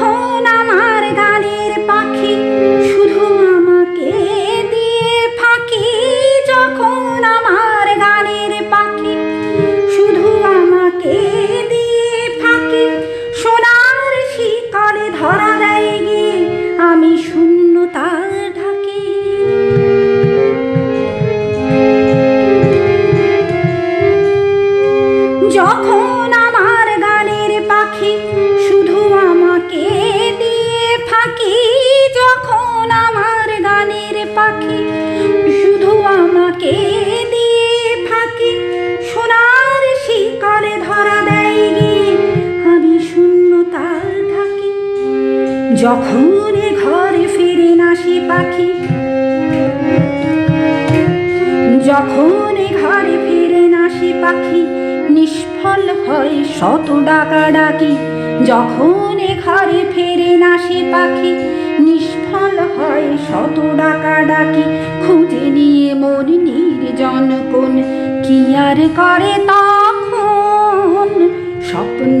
যখন আমার গানের পাখি শুধু আমাকে দিয়ে ফাঁকি। যখন আমার গানের পাখি শুধু আমাকে দিয়ে ফাঁকি, সোনার শিকলে ধরা দেয় গিয়ে আমি শূন্যতার ঢাকি। যখন আমার গানের পাখি যখন ঘরে ফিরে না সে পাখি। যখন ঘরে ফিরে না পাখি, নিষ্ফল হয় শত ডাকা ডাকি। যখন ঘরে ফেরে না সে পাখি, নিষ্ফল হয় শত ডাকা ডাকি। খুঁজে নিয়ে মন নির্জন কোন, কি আর করে তখন? স্বপ্ন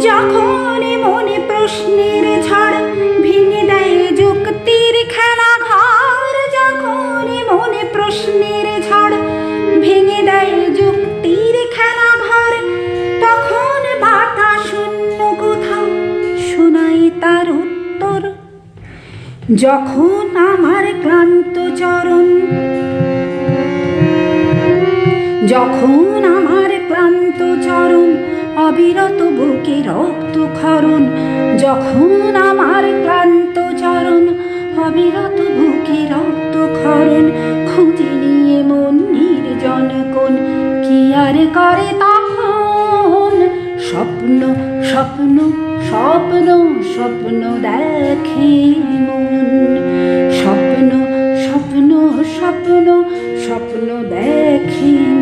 যখন মনে প্রশ্নের ঝড় ভেঙে দেয় যুক্তির খেলা ঘর যখন মনে প্রশ্নের ঝড় ভেঙে দেয় যুক্তির খেলা ঘর তখন বাতা শূন্য শোনাই তার উত্তর। যখন আমার ক্লান্ত চরণ যখন আমার ক্লান্ত চরণ, অবিরত বুকে রক্ত ক্ষরণ, যখন আমার ক্লান্ত চরণ, অবিরত বুকে রক্ত ক্ষরণ, খুঁজে নিয়ে মন নির্জন কোন কি আর করে তখন? স্বপ্ন স্বপ্ন স্বপ্ন স্বপ্ন দেখে মন। স্বপ্ন স্বপ্ন স্বপ্ন স্বপ্ন দেখে